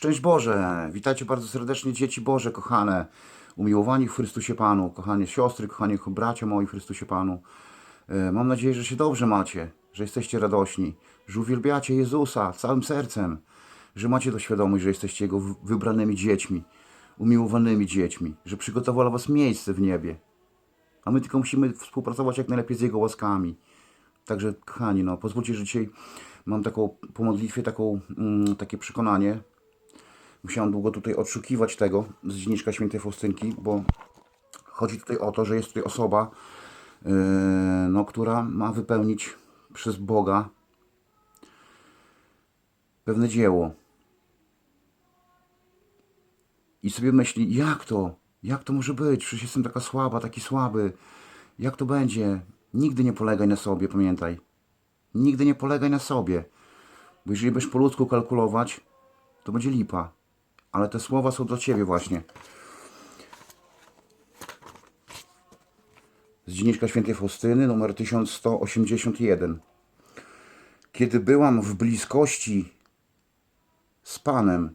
Szczęść Boże! Witajcie bardzo serdecznie, dzieci Boże, kochane, umiłowani w Chrystusie Panu, kochane siostry, kochani bracia moi w Chrystusie Panu. E, Mam nadzieję, że się dobrze macie, że jesteście radośni, że uwielbiacie Jezusa całym sercem, że macie to świadomość, że jesteście Jego wy- wybranymi dziećmi, umiłowanymi dziećmi, że przygotował Was miejsce w niebie. A my tylko musimy współpracować jak najlepiej z Jego łaskami. Także, kochani, no, pozwólcie, że dzisiaj mam taką, po modlitwie taką, mm, takie przekonanie. Musiałem długo tutaj odszukiwać tego z Dzienniczka Świętej Faustynki, bo chodzi tutaj o to, że jest tutaj osoba, yy, no, która ma wypełnić przez Boga pewne dzieło. I sobie myśli, jak to? Jak to może być? Przecież jestem taka słaba, taki słaby. Jak to będzie? Nigdy nie polegaj na sobie, pamiętaj. Nigdy nie polegaj na sobie. Bo jeżeli będziesz po ludzku kalkulować, to będzie lipa. Ale te słowa są dla Ciebie właśnie. Z Dzienniczka Świętej Faustyny, numer 1181. Kiedy byłam w bliskości z Panem,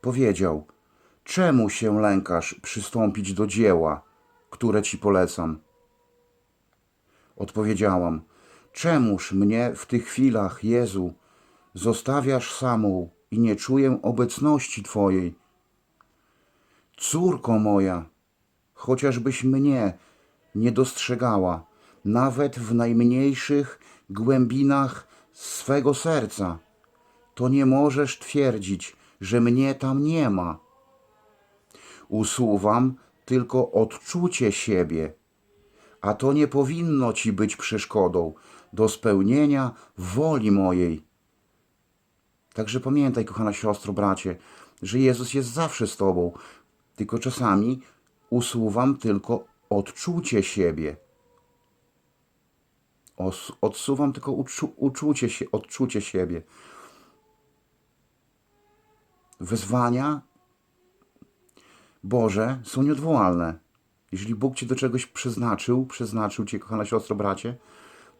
powiedział, czemu się lękasz przystąpić do dzieła, które Ci polecam? Odpowiedziałam, czemuż mnie w tych chwilach, Jezu, zostawiasz samą i nie czuję obecności Twojej? Córko moja, chociażbyś mnie nie dostrzegała, nawet w najmniejszych głębinach swego serca, to nie możesz twierdzić, że mnie tam nie ma. Usuwam tylko odczucie siebie, a to nie powinno ci być przeszkodą do spełnienia woli mojej. Także pamiętaj, kochana siostro, bracie, że Jezus jest zawsze z tobą, tylko czasami usuwam tylko odczucie siebie. Os- odsuwam tylko uczu- uczucie się, odczucie siebie. Wezwania Boże są nieodwołalne. Jeżeli Bóg Cię do czegoś przeznaczył, przeznaczył Cię, kochana siostro, bracie,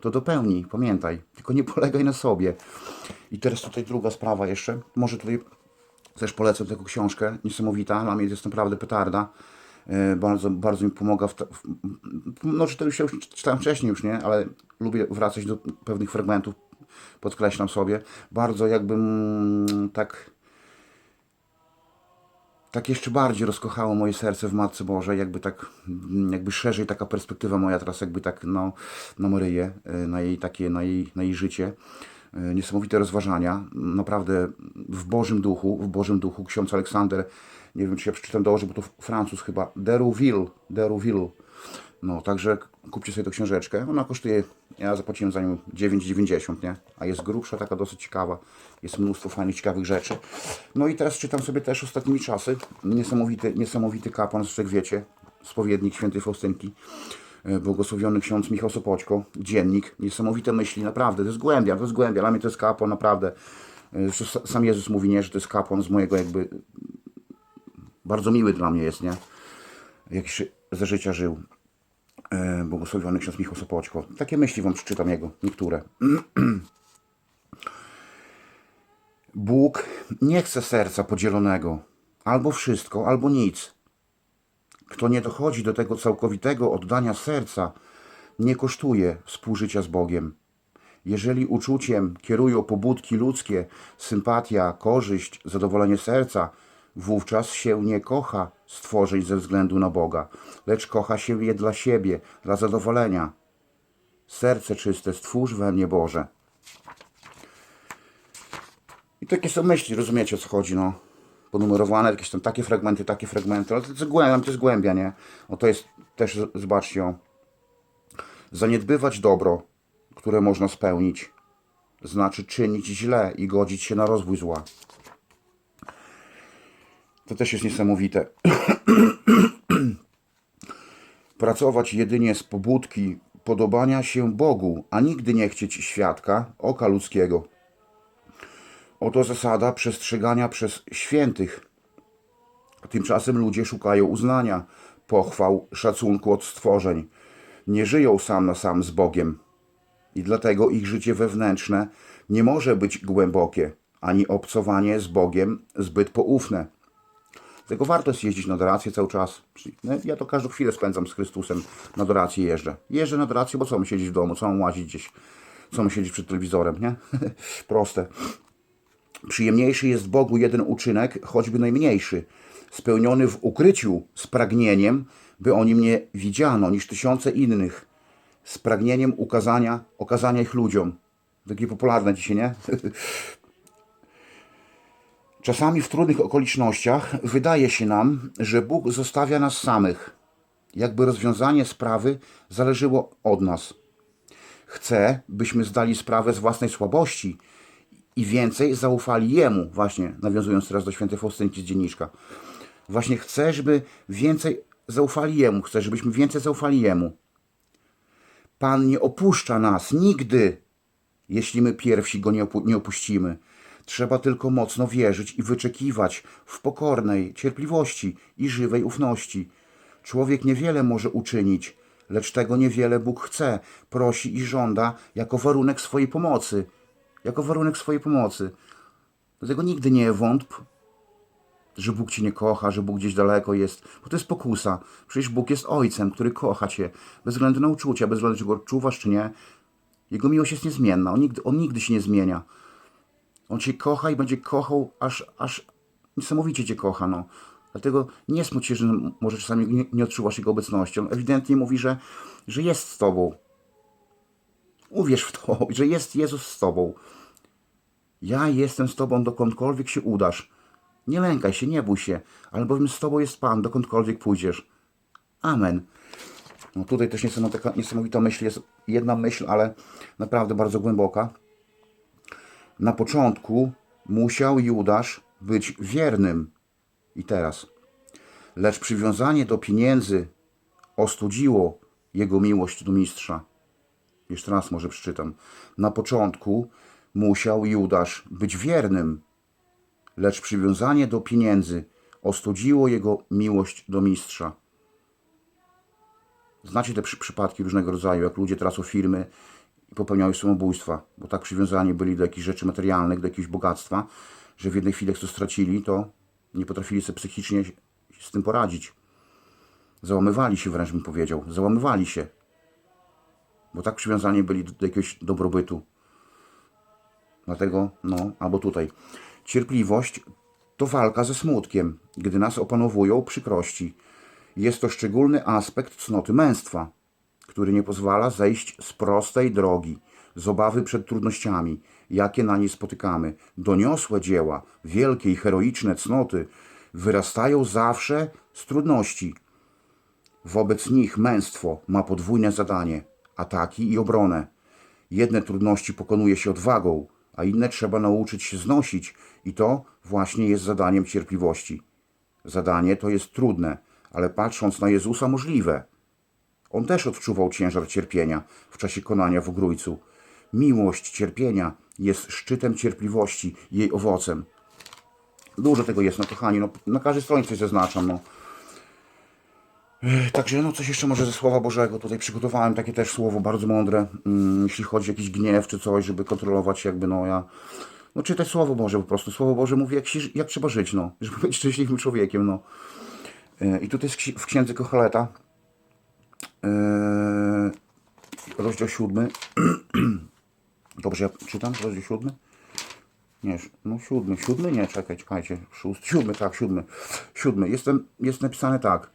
to dopełnij, pamiętaj. Tylko nie polegaj na sobie. I teraz tutaj druga sprawa jeszcze. Może tutaj też polecę taką książkę, niesamowita. Dla mnie jest naprawdę petarda. E, Bardzo, bardzo mi pomaga. W, w, no, czy to już, już czytałem wcześniej już, nie? Ale lubię wracać do pewnych fragmentów. Podkreślam sobie. Bardzo jakbym tak tak jeszcze bardziej rozkochało moje serce w Matce Bożej, jakby tak, jakby szerzej taka perspektywa moja teraz jakby tak, no, na Maryję, y, na jej takie, na jej, na jej życie. Y, Niesamowite rozważania, naprawdę w Bożym Duchu, w Bożym Duchu ksiądz Aleksander, nie wiem czy ja przeczytam dobrze, bo to Francuz chyba, Derouville, Derouville, no, także kupcie sobie tę książeczkę. Ona kosztuje, ja zapłaciłem za nią 9,90, nie? A jest grubsza, taka dosyć ciekawa. Jest mnóstwo fajnych, ciekawych rzeczy. No i teraz czytam sobie też ostatnimi czasy. Niesamowity, niesamowity kapłan, jak wiecie, spowiednik świętej Faustynki. e, Błogosławiony ksiądz Michał Sopoćko, dziennik, niesamowite myśli, naprawdę, to jest głębia, to jest głębia, dla mnie to jest kapłan, naprawdę. E, Sam Jezus mówi, nie, że to jest kapłan z mojego jakby, bardzo miły dla mnie jest, nie? Jak się za życia żył błogosławiony ksiądz Michał Sopoćko. Takie myśli wam przeczytam jego, niektóre. Bóg nie chce serca podzielonego. Albo wszystko, albo nic. Kto nie dochodzi do tego całkowitego oddania serca, nie kosztuje współżycia z Bogiem. Jeżeli uczuciem kierują pobudki ludzkie, sympatia, korzyść, zadowolenie serca, wówczas się nie kocha stworzeń ze względu na Boga, lecz kocha się je dla siebie, dla zadowolenia. Serce czyste stwórz we mnie Boże. I takie są myśli, rozumiecie o co chodzi, no. Ponumerowane, jakieś tam takie fragmenty, takie fragmenty, ale to jest głębia, to jest głębia, nie? O to jest też, zobaczcie, o. Zaniedbywać dobro, które można spełnić, znaczy czynić źle i godzić się na rozwój zła. To też jest niesamowite. Pracować jedynie z pobudki podobania się Bogu, a nigdy nie chcieć świadka oka ludzkiego. Oto zasada przestrzegania przez świętych. Tymczasem ludzie szukają uznania, pochwał, szacunku od stworzeń. Nie żyją sam na sam z Bogiem. I dlatego ich życie wewnętrzne nie może być głębokie, ani obcowanie z Bogiem zbyt poufne. Dlatego warto jest jeździć na adorację cały czas. No, ja to każdą chwilę spędzam z Chrystusem. Na adorację jeżdżę. Jeżdżę na adorację, bo co mam siedzieć w domu, co mam łazić gdzieś, co mam siedzieć przed telewizorem, nie? Proste. Przyjemniejszy jest Bogu jeden uczynek, choćby najmniejszy, spełniony w ukryciu z pragnieniem, by o nim nie widziano, niż tysiące innych, z pragnieniem ukazania, okazania ich ludziom. Takie popularne dzisiaj, nie? Czasami w trudnych okolicznościach wydaje się nam, że Bóg zostawia nas samych, jakby rozwiązanie sprawy zależało od nas. Chce, byśmy zdali sprawę z własnej słabości i więcej zaufali Jemu, właśnie nawiązując teraz do świętej Faustynki z dzienniczka. Właśnie chce, żeby więcej zaufali Jemu, chce, żebyśmy więcej zaufali Jemu. Pan nie opuszcza nas nigdy, jeśli my pierwsi Go nie, opu- nie opuścimy. Trzeba tylko mocno wierzyć i wyczekiwać w pokornej cierpliwości i żywej ufności. Człowiek niewiele może uczynić, lecz tego niewiele Bóg chce, prosi i żąda jako warunek swojej pomocy. Jako warunek swojej pomocy. Dlatego nigdy nie wątp, że Bóg cię nie kocha, że Bóg gdzieś daleko jest, bo to jest pokusa. Przecież Bóg jest Ojcem, który kocha cię, bez względu na uczucia, bez względu czy go czuwasz, czy nie. Jego miłość jest niezmienna, on nigdy, on nigdy się nie zmienia. On cię kocha i będzie kochał, aż, aż niesamowicie cię kocha, no. Dlatego nie smuć się, że może czasami nie, nie odczuwasz Jego obecności. On ewidentnie mówi, że, że jest z tobą. Uwierz w to, że jest Jezus z tobą. Ja jestem z tobą, dokądkolwiek się udasz. Nie lękaj się, nie bój się, albowiem z tobą jest Pan, dokądkolwiek pójdziesz. Amen. No tutaj też niesamowita, niesamowita myśl jest, jedna myśl, ale naprawdę bardzo głęboka. Na początku musiał Judasz być wiernym. I teraz. Lecz przywiązanie do pieniędzy ostudziło jego miłość do mistrza. Jeszcze raz może przeczytam. Na początku musiał Judasz być wiernym, lecz przywiązanie do pieniędzy ostudziło jego miłość do mistrza. Znacie te przy, przypadki różnego rodzaju, jak ludzie tracą firmy i popełniają samobójstwa, bo tak przywiązani byli do jakichś rzeczy materialnych, do jakiegoś bogactwa, że w jednej chwili jak to stracili, to nie potrafili sobie psychicznie z tym poradzić. Załamywali się wręcz bym powiedział. Załamywali się. Bo tak przywiązani byli do, do jakiegoś dobrobytu. Dlatego, no, albo tutaj. Cierpliwość to walka ze smutkiem, gdy nas opanowują przykrości. Jest to szczególny aspekt cnoty męstwa, który nie pozwala zejść z prostej drogi, z obawy przed trudnościami, jakie na niej spotykamy. Doniosłe dzieła, wielkie i heroiczne cnoty wyrastają zawsze z trudności. Wobec nich męstwo ma podwójne zadanie ataki i obronę. Jedne trudności pokonuje się odwagą, a inne trzeba nauczyć się znosić, i to właśnie jest zadaniem cierpliwości. Zadanie to jest trudne, ale patrząc na Jezusa możliwe. On też odczuwał ciężar cierpienia w czasie konania w ogrójcu. Miłość cierpienia jest szczytem cierpliwości, jej owocem. Dużo tego jest, no kochani, no, na każdej stronie coś zaznaczam, no. Także no coś jeszcze może ze Słowa Bożego. Tutaj przygotowałem takie też słowo bardzo mądre, mm, jeśli chodzi o jakiś gniew czy coś, żeby kontrolować jakby no ja... No czytać Słowo Boże po prostu. Słowo Boże mówi jak, jak trzeba żyć, no. Żeby być szczęśliwym człowiekiem, no. E, I tutaj w Księdze Kocheleta e, rozdział siódmy. Dobrze ja czytam? Rozdział siódmy? Nie, no siódmy, siódmy? Nie, czekaj, czekajcie. Szósty, siódmy, tak, siódmy. Siódmy. Jestem, jest napisane tak.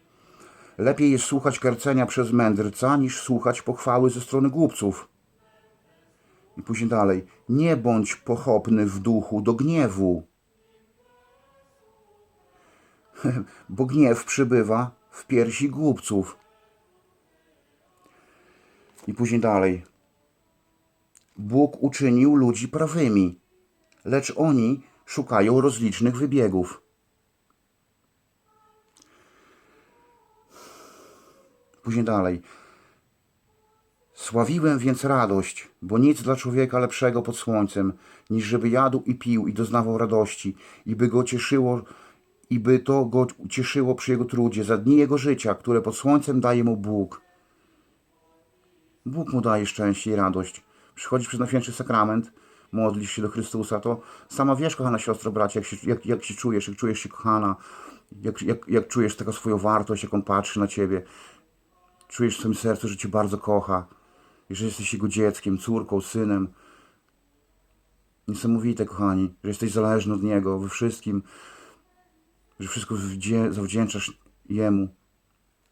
Lepiej jest słuchać karcenia przez mędrca, niż słuchać pochwały ze strony głupców. I później dalej. Nie bądź pochopny w duchu do gniewu, bo gniew przybywa w piersi głupców. I później dalej. Bóg uczynił ludzi prawymi, lecz oni szukają rozlicznych wybiegów. Później dalej. Sławiłem więc radość, bo nic dla człowieka lepszego pod słońcem, niż żeby jadł i pił i doznawał radości, i by go cieszyło, i by to go cieszyło przy jego trudzie, za dni jego życia, które pod słońcem daje mu Bóg. Bóg mu daje szczęście i radość. Przychodzi przez Najświętszy Sakrament, modlisz się do Chrystusa, to sama wiesz, kochana siostro, bracie, jak się, jak, jak się czujesz, jak czujesz się kochana, jak, jak, jak czujesz taką swoją wartość, jak On patrzy na Ciebie. Czujesz w swoim sercu, że Cię bardzo kocha, że jesteś Jego dzieckiem, córką, synem. Niesamowite, kochani, że jesteś zależny od Niego we wszystkim, że wszystko zawdzięczasz Jemu.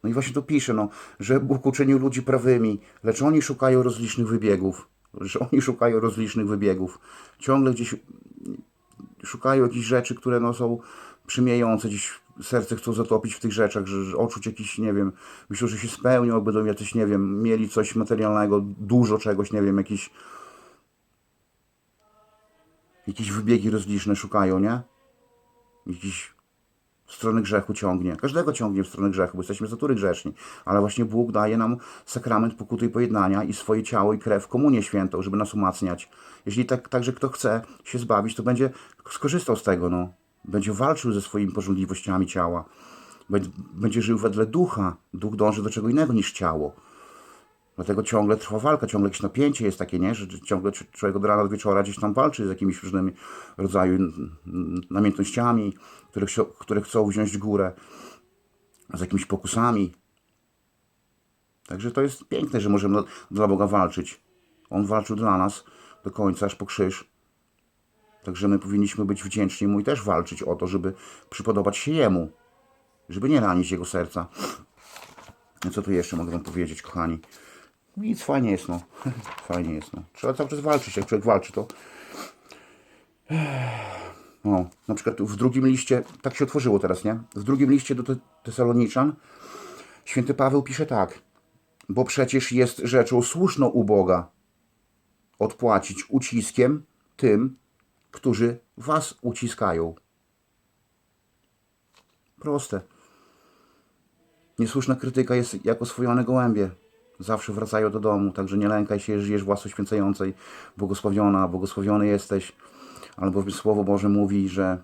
No i właśnie to pisze, no, że Bóg uczynił ludzi prawymi, lecz oni szukają rozlicznych wybiegów. Że oni szukają rozlicznych wybiegów. Ciągle gdzieś szukają jakichś rzeczy, które no, są przymiejące, gdzieś serce chcą zatopić w tych rzeczach, że, że odczuć jakiś, nie wiem, myślą, że się spełnią, będą jacyś, nie wiem, mieli coś materialnego, dużo czegoś, nie wiem, jakiś jakieś wybiegi rozliczne szukają, nie? Jakiś w stronę grzechu ciągnie. Każdego ciągnie w stronę grzechu, bo jesteśmy z natury grzeczni. Ale właśnie Bóg daje nam sakrament pokuty i pojednania i swoje ciało i krew, komunię świętą, żeby nas umacniać. Jeśli tak, także kto chce się zbawić, to będzie skorzystał z tego, no. Będzie walczył ze swoimi pożądliwościami ciała. Bę- Będzie żył wedle ducha. Duch dąży do czego innego niż ciało. Dlatego ciągle trwa walka, ciągle jakieś napięcie jest takie, nie? Że ciągle cz- człowiek od rana do wieczora gdzieś tam walczy z jakimiś różnymi rodzaju namiętnościami, które, które chcą wziąć górę, z jakimiś pokusami. Także to jest piękne, że możemy dla- Boga walczyć. On walczył dla nas do końca, aż po krzyż. Także my powinniśmy być wdzięczni Mu i też walczyć o to, żeby przypodobać się Jemu. Żeby nie ranić Jego serca. Co tu jeszcze mogę Wam powiedzieć, kochani? Nic, fajnie jest, no. Fajnie jest, no. Trzeba cały czas walczyć. Jak człowiek walczy, to... O, na przykład w drugim liście, tak się otworzyło teraz, nie? W drugim liście do Te- Tesaloniczan święty Paweł pisze tak. Bo przecież jest rzeczą słuszną u Boga odpłacić uciskiem tym, którzy was uciskają. Proste. Niesłuszna krytyka jest jak oswojone gołębie. Zawsze wracają do domu, także nie lękaj się, żyjesz w łasce święcającej. Błogosławiona, błogosławiony jesteś. Albo Słowo Boże mówi, że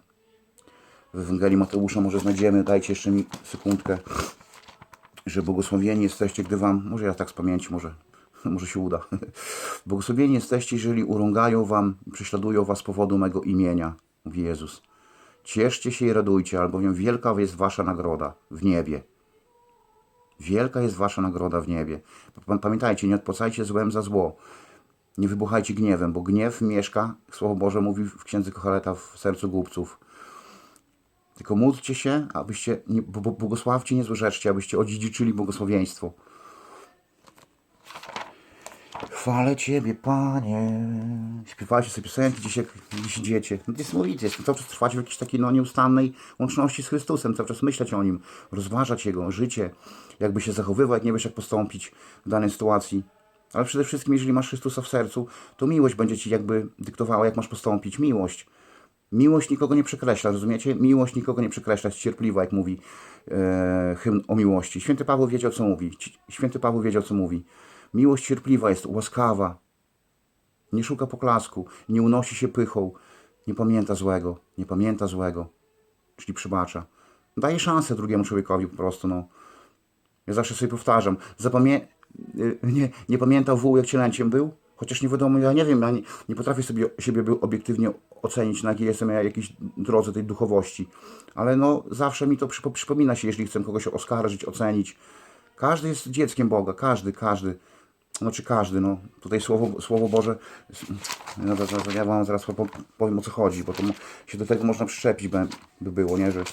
w Ewangelii Mateusza może znajdziemy, dajcie jeszcze mi sekundkę, że błogosławieni jesteście, gdy wam, może ja tak z pamięci, może, może się uda. Błogosławieni jesteście, jeżeli urągają wam, prześladują was z powodu mego imienia, mówi Jezus. Cieszcie się i radujcie, albowiem wielka jest wasza nagroda w niebie. Wielka jest wasza nagroda w niebie. Pa- Pamiętajcie, nie odpłacajcie złem za zło. Nie wybuchajcie gniewem, bo gniew mieszka, Słowo Boże mówi w Księdze Kochaleta, w sercu głupców. Tylko módlcie się, abyście, błogosławcie, nie złorzeczcie, abyście odziedziczyli błogosławieństwo. Chwalę Ciebie, Panie. Śpiewajcie sobie piosenki dziś jak dziś dziecię. No, niesamowite jest. Cały czas trwać w jakiejś takiej no, nieustannej łączności z Chrystusem. Cały czas myśleć o Nim, rozważać Jego życie, jakby się zachowywał, jak nie wiesz jak postąpić w danej sytuacji. Ale przede wszystkim, jeżeli masz Chrystusa w sercu, to miłość będzie Ci jakby dyktowała, jak masz postąpić. Miłość. Miłość nikogo nie przekreśla, rozumiecie? Miłość nikogo nie przekreśla, jest cierpliwa, jak mówi e, hymn o miłości. Święty Paweł wiedział, co mówi. Święty Paweł wiedział, co mówi. Miłość cierpliwa jest, łaskawa, nie szuka poklasku, nie unosi się pychą, nie pamięta złego, nie pamięta złego, czyli przybacza. Daje szansę drugiemu człowiekowi po prostu, no. Ja zawsze sobie powtarzam, zapamię... y, nie, nie pamiętał wół, jak cielęciem był? Chociaż nie wiadomo, ja nie wiem, ja nie, nie potrafię sobie siebie obiektywnie ocenić, na jakiej jestem ja jakiejś drodze tej duchowości. Ale no, zawsze mi to przypo, przypomina się, jeżeli chcę kogoś oskarżyć, ocenić. Każdy jest dzieckiem Boga, każdy, każdy. Znaczy każdy, no. Tutaj Słowo, Słowo Boże, no, to, to, to ja wam zaraz po- powiem o co chodzi, bo to się do tego można przyczepić by, by było, nie, że...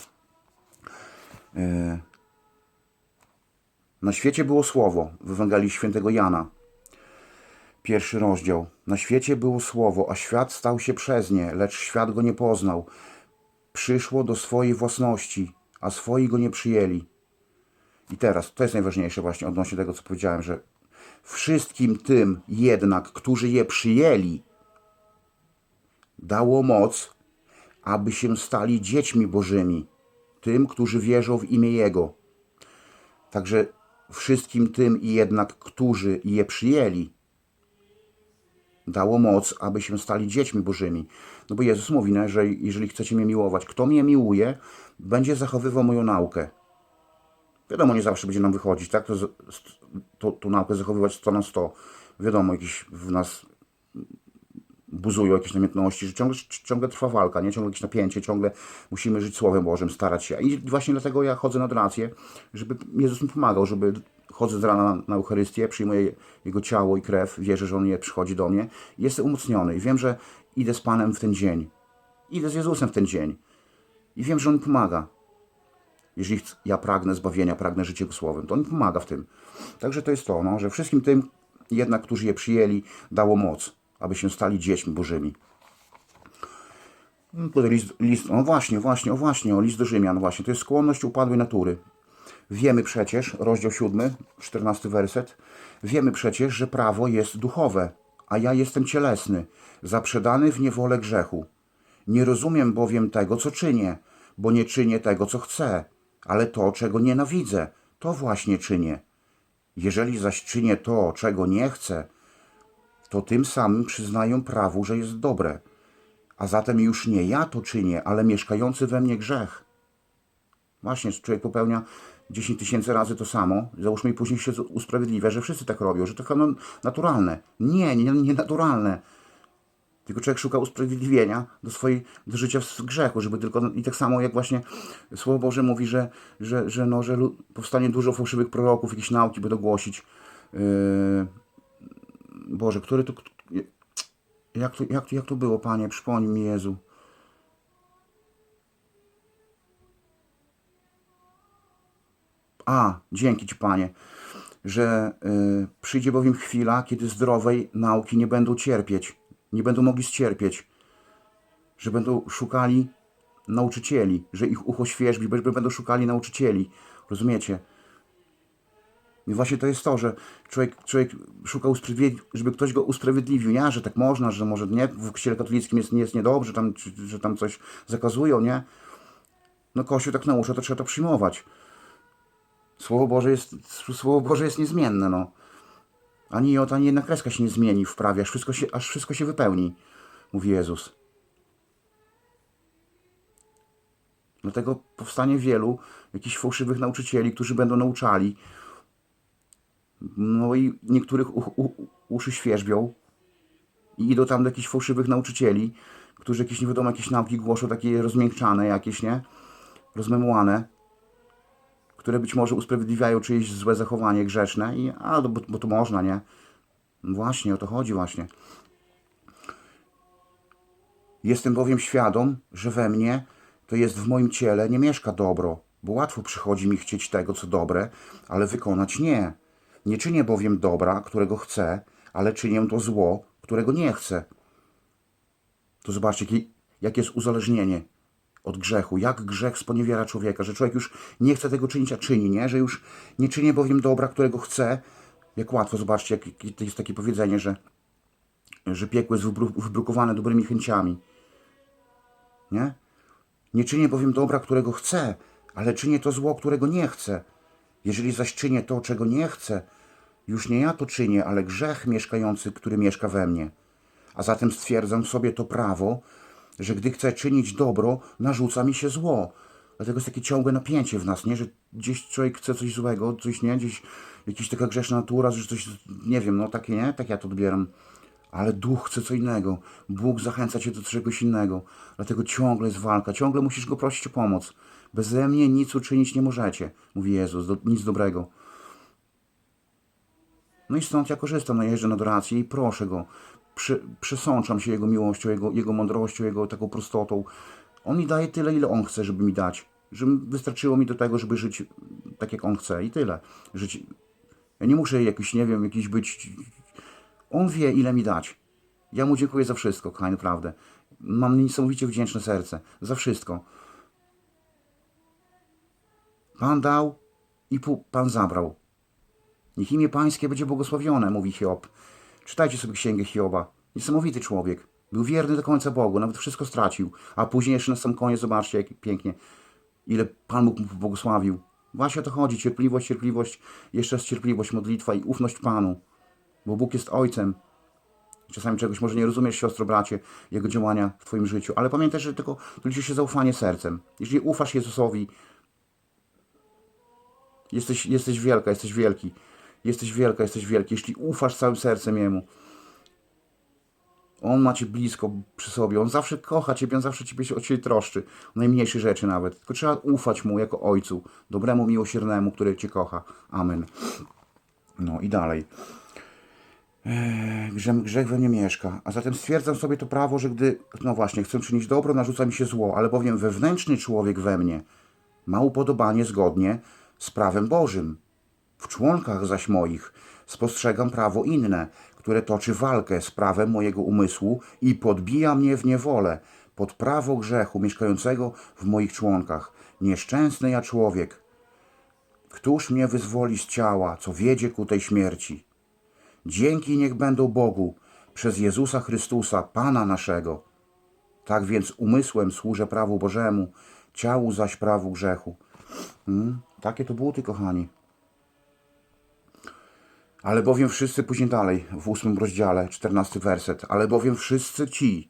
e, na świecie było Słowo w Ewangelii Świętego Jana. Pierwszy rozdział. Na świecie było Słowo, a świat stał się przez nie, lecz świat go nie poznał. Przyszło do swojej własności, a swoi go nie przyjęli. I teraz, to jest najważniejsze właśnie odnośnie tego, co powiedziałem, że wszystkim tym jednak, którzy je przyjęli, dało moc, aby się stali dziećmi Bożymi, tym, którzy wierzą w imię Jego. Także wszystkim tym jednak, którzy je przyjęli, dało moc, aby się stali dziećmi Bożymi. No bo Jezus mówi, że jeżeli chcecie mnie miłować, kto mnie miłuje, będzie zachowywał moją naukę. Wiadomo, nie zawsze będzie nam wychodzić, tak? To, to, tą naukę zachowywać 100 na 100. Wiadomo, jakiś w nas buzują jakieś namiętności, że ciągle, ciągle trwa walka, nie? Ciągle jakieś napięcie, ciągle musimy żyć Słowem Bożym, starać się. I właśnie dlatego ja chodzę na adorację, żeby Jezus mi pomagał, żeby chodzę z rana na, Eucharystię, przyjmuję Jego ciało i krew, wierzę, że On je przychodzi do mnie. Jestem umocniony i wiem, że idę z Panem w ten dzień. Idę z Jezusem w ten dzień. I wiem, że On pomaga. Jeżeli ja pragnę zbawienia, pragnę Jego Słowem, to On pomaga w tym. Także to jest to, no, że wszystkim tym jednak, którzy je przyjęli, dało moc, aby się stali dziećmi Bożymi. Tutaj list, list, no właśnie, właśnie, o właśnie, o list do Rzymian, właśnie, to jest skłonność upadłej natury. Wiemy przecież, rozdział 7, 14 werset, wiemy przecież, że prawo jest duchowe, a ja jestem cielesny, zaprzedany w niewolę grzechu. Nie rozumiem bowiem tego, co czynię, bo nie czynię tego, co chcę, ale to, czego nienawidzę, to właśnie czynię. Jeżeli zaś czynię to, czego nie chcę, to tym samym przyznaję prawu, że jest dobre. A zatem już nie ja to czynię, ale mieszkający we mnie grzech. Właśnie, człowiek popełnia 10 tysięcy razy to samo, załóżmy i później się usprawiedliwia, że wszyscy tak robią, że to naturalne. Nie, nie, nie naturalne. Tylko człowiek szuka usprawiedliwienia do swojej, do życia w grzechu, żeby tylko, i tak samo jak właśnie Słowo Boże mówi, że, że, że, no, że powstanie dużo fałszywych proroków, jakieś nauki będą głosić. Yy, Boże, który to, jak to, jak to, jak to było, Panie, przypomnij mi Jezu. A, dzięki Ci, Panie, że y, przyjdzie bowiem chwila, kiedy zdrowej nauki nie będą cierpieć, nie będą mogli scierpieć, że będą szukali nauczycieli, że ich ucho świerzbi, że będą szukali nauczycieli. Rozumiecie? I właśnie to jest to, że człowiek, człowiek szuka żeby ktoś go usprawiedliwił, nie? Że tak można, że może nie, w kościele katolickim jest, nie jest niedobrze, tam, że tam coś zakazują, nie? No Kościół tak naucza, to trzeba to przyjmować. Słowo Boże jest, Słowo Boże jest niezmienne, no. Ani jota, ani jedna kreska się nie zmieni w prawie, aż wszystko się, aż wszystko się wypełni, mówi Jezus. Dlatego powstanie wielu jakichś fałszywych nauczycieli, którzy będą nauczali. No i niektórych u, u, uszy świerzbią i idą tam do jakichś fałszywych nauczycieli, którzy jakieś nie wiadomo jakieś nauki głoszą, takie rozmiękczane jakieś, nie? Rozmemłane które być może usprawiedliwiają czyjeś złe zachowanie grzeczne i a, bo, bo to można, nie? No Właśnie, o to chodzi właśnie. Jestem bowiem świadom, że we mnie, to jest w moim ciele, nie mieszka dobro, bo łatwo przychodzi mi chcieć tego, co dobre, ale wykonać nie. Nie czynię bowiem dobra, którego chcę, ale czynię to zło, którego nie chcę. To zobaczcie, jakie jest uzależnienie od grzechu, jak grzech sponiewiera człowieka, że człowiek już nie chce tego czynić, a czyni, nie? Że już nie czynię bowiem dobra, którego chce. Jak łatwo, zobaczcie, jak, to jest takie powiedzenie, że, że piekło jest wybru, wybrukowane dobrymi chęciami. Nie? Nie czynię bowiem dobra, którego chcę, ale czynię to zło, którego nie chcę. Jeżeli zaś czynię to, czego nie chcę, już nie ja to czynię, ale grzech mieszkający, który mieszka we mnie. A zatem stwierdzam sobie to prawo, że gdy chcę czynić dobro, narzuca mi się zło. Dlatego jest takie ciągłe napięcie w nas, nie? Że gdzieś człowiek chce coś złego, coś nie, gdzieś jakaś taka grzeszna natura, że coś, nie wiem, no takie nie, tak ja to odbieram. Ale duch chce co innego. Bóg zachęca cię do czegoś innego. Dlatego ciągle jest walka, ciągle musisz go prosić o pomoc. Beze mnie nic uczynić nie możecie, mówi Jezus, do, nic dobrego. No i stąd ja korzystam, no jeżdżę na adorację i proszę Go. Przy, przesączam się Jego miłością, Jego, Jego mądrością, Jego taką prostotą. On mi daje tyle, ile On chce, żeby mi dać. Żeby wystarczyło mi do tego, żeby żyć tak, jak On chce i tyle. Żyć. Ja nie muszę jakiś, nie wiem, jakiś być... On wie, ile mi dać. Ja Mu dziękuję za wszystko, kochani, naprawdę. Mam niesamowicie wdzięczne serce. Za wszystko. Pan dał i Pan zabrał. Niech imię Pańskie będzie błogosławione, mówi Hiob. Czytajcie sobie księgę Hioba. Niesamowity człowiek. Był wierny do końca Bogu, nawet wszystko stracił. A później jeszcze na sam koniec, zobaczcie, jak pięknie, ile Pan Bóg mu błogosławił. Właśnie o to chodzi. Cierpliwość, cierpliwość, jeszcze raz cierpliwość, modlitwa i ufność Panu. Bo Bóg jest Ojcem. Czasami czegoś może nie rozumiesz, siostro, bracie, Jego działania w Twoim życiu. Ale pamiętaj, że tylko liczy się zaufanie sercem. Jeżeli ufasz Jezusowi, jesteś, jesteś wielka, jesteś wielki. Jesteś wielka, jesteś wielki. Jeśli ufasz całym sercem Jemu, On ma Cię blisko przy sobie, On zawsze kocha Ciebie, On zawsze Ciebie się o Ciebie troszczy, o najmniejsze rzeczy nawet. Tylko trzeba ufać Mu jako Ojcu, dobremu, miłosiernemu, który Cię kocha. Amen. No i dalej. Eee, Grzech, grzech we mnie mieszka. A zatem stwierdzam sobie to prawo, że gdy, no właśnie, chcę czynić dobro, narzuca mi się zło, ale bowiem wewnętrzny człowiek we mnie ma upodobanie zgodnie z prawem Bożym. W członkach zaś moich spostrzegam prawo inne, które toczy walkę z prawem mojego umysłu i podbija mnie w niewolę pod prawo grzechu mieszkającego w moich członkach. Nieszczęsny ja człowiek, któż mnie wyzwoli z ciała, co wiedzie ku tej śmierci? Dzięki niech będą Bogu przez Jezusa Chrystusa, Pana naszego. Tak więc umysłem służę prawu Bożemu, ciału zaś prawu grzechu. Mm, takie to buty, kochani. Ale bowiem wszyscy, później dalej, w ósmym rozdziale, czternasty werset, ale bowiem wszyscy ci,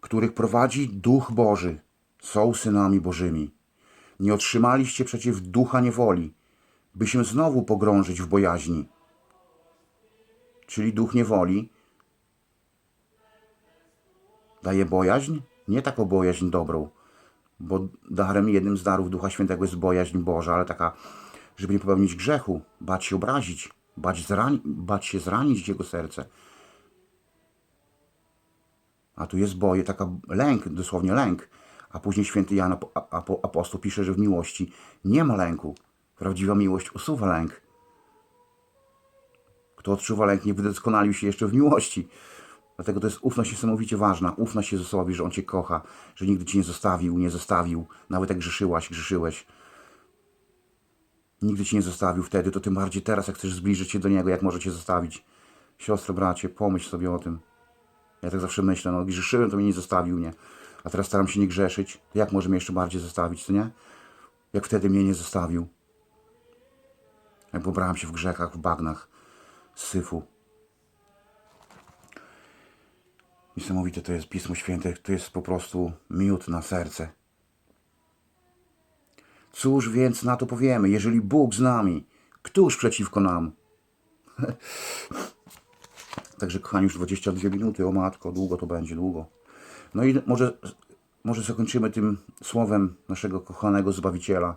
których prowadzi Duch Boży, są synami Bożymi. Nie otrzymaliście przeciw ducha niewoli, by się znowu pogrążyć w bojaźni. Czyli duch niewoli daje bojaźń, nie taką bojaźń dobrą, bo darem, jednym z darów Ducha Świętego jest bojaźń Boża, ale taka, żeby nie popełnić grzechu, bać się obrazić, bać, bać się zranić Jego serce. A tu jest boje, taka lęk, dosłownie lęk. A później święty Jan ap- ap- apostoł pisze, że w miłości nie ma lęku. Prawdziwa miłość usuwa lęk. Kto odczuwa lęk, nie wydoskonalił się jeszcze w miłości. Dlatego to jest ufność niesamowicie ważna. Ufność Jezusowi, że On Cię kocha, że nigdy Cię nie zostawił, nie zostawił. Nawet jak grzeszyłaś, grzeszyłeś. Nigdy Cię nie zostawił wtedy, to tym bardziej teraz, jak chcesz zbliżyć się do Niego, jak może Cię zostawić. Siostro, bracie, pomyśl sobie o tym. Ja tak zawsze myślę, no grzeszyłem, to mnie nie zostawił, nie? A teraz staram się nie grzeszyć, to jak może mnie jeszcze bardziej zostawić, co nie? Jak wtedy mnie nie zostawił. Jak pobrałem się w grzechach, w bagnach, z syfu. Niesamowite to jest Pismo Święte, to jest po prostu miód na serce. Cóż więc na to powiemy, jeżeli Bóg z nami, któż przeciwko nam? Także kochani, już 22 minuty, o matko, długo to będzie, długo. No i może, może zakończymy tym słowem naszego kochanego Zbawiciela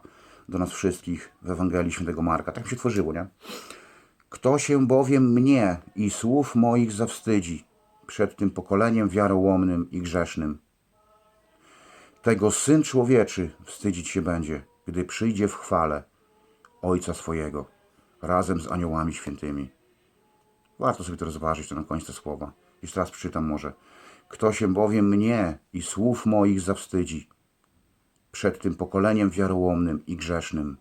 do nas wszystkich w Ewangelii Świętego Marka. Tak mi się tworzyło, nie? Kto się bowiem mnie i słów moich zawstydzi przed tym pokoleniem wiarołomnym i grzesznym, tego Syn Człowieczy wstydzić się będzie, gdy przyjdzie w chwale Ojca swojego, razem z aniołami świętymi. Warto sobie to rozważyć, to na końcu te słowa. Jeszcze raz przeczytam może. Kto się bowiem mnie i słów moich zawstydzi przed tym pokoleniem wiarołomnym i grzesznym,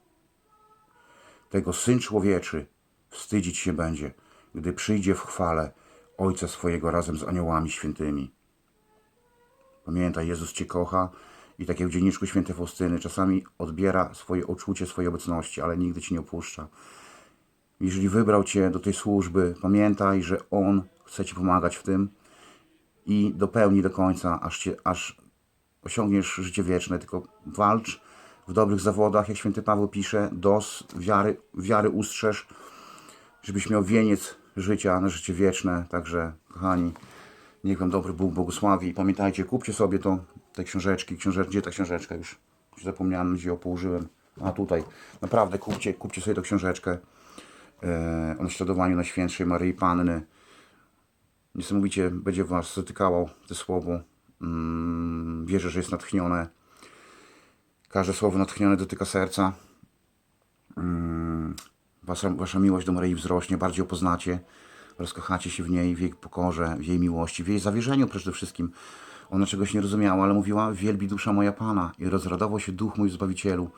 tego Syn Człowieczy wstydzić się będzie, gdy przyjdzie w chwale Ojca swojego razem z aniołami świętymi. Pamiętaj, Jezus Cię kocha i tak jak w dzienniczku świętej Faustyny czasami odbiera swoje odczucie swojej obecności, ale nigdy Ci nie opuszcza. Jeżeli wybrał Cię do tej służby, pamiętaj, że On chce Ci pomagać w tym i dopełni do końca, aż, cię, aż osiągniesz życie wieczne. Tylko walcz w dobrych zawodach, jak święty Paweł pisze, dos wiary, wiary ustrzeż, żebyś miał wieniec życia na życie wieczne. Także, kochani, niech Wam dobry Bóg błogosławi. Pamiętajcie, kupcie sobie to, te książeczki. Książeczki, gdzie ta książeczka już? Już Zapomniałem, gdzie ją położyłem. A tutaj. Naprawdę, kupcie, kupcie sobie tą książeczkę e, o naśladowaniu Najświętszej Maryi Panny. Niesamowicie będzie Was zatykało to słowo. Mm, wierzę, że jest natchnione. Każde słowo natchnione dotyka serca. Mm, wasza, wasza miłość do Maryi wzrośnie, bardziej ją poznacie. Rozkochacie się w niej, w jej pokorze, w jej miłości, w jej zawierzeniu przede wszystkim. Ona czegoś nie rozumiała, ale mówiła, wielbi dusza moja Pana i rozradował się duch mój Zbawicielu.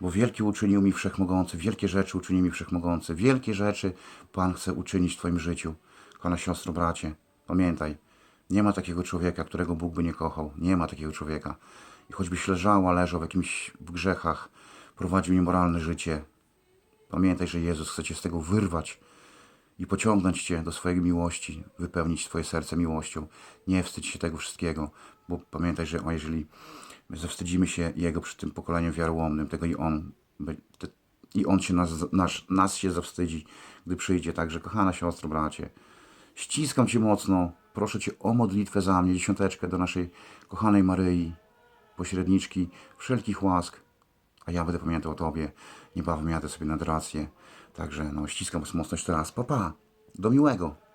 Bo wielkie uczynił mi Wszechmogący, wielkie rzeczy uczynił mi Wszechmogący, wielkie rzeczy Pan chce uczynić w Twoim życiu. Kochana siostro, bracie, pamiętaj, nie ma takiego człowieka, którego Bóg by nie kochał. Nie ma takiego człowieka. I choćbyś leżała, leżał w jakimś w grzechach, prowadził niemoralne życie, pamiętaj, że Jezus chce Cię z tego wyrwać i pociągnąć Cię do swojej miłości, wypełnić Twoje serce miłością. Nie wstydź się tego wszystkiego, bo pamiętaj, że jeżeli zawstydzimy się Jego przy tym pokoleniu wiarołomnym, tego i On, i On się nas, nas, nas się zawstydzi, gdy przyjdzie. Także, kochana siostro, bracie, ściskam Cię mocno, proszę Cię o modlitwę za mnie, dziesiąteczkę do naszej kochanej Maryi, pośredniczki wszelkich łask, a ja będę pamiętał o Tobie. Niebawem jadę sobie nad rację. Także no, ściskam mocno jeszcze raz. Pa, pa. Do miłego.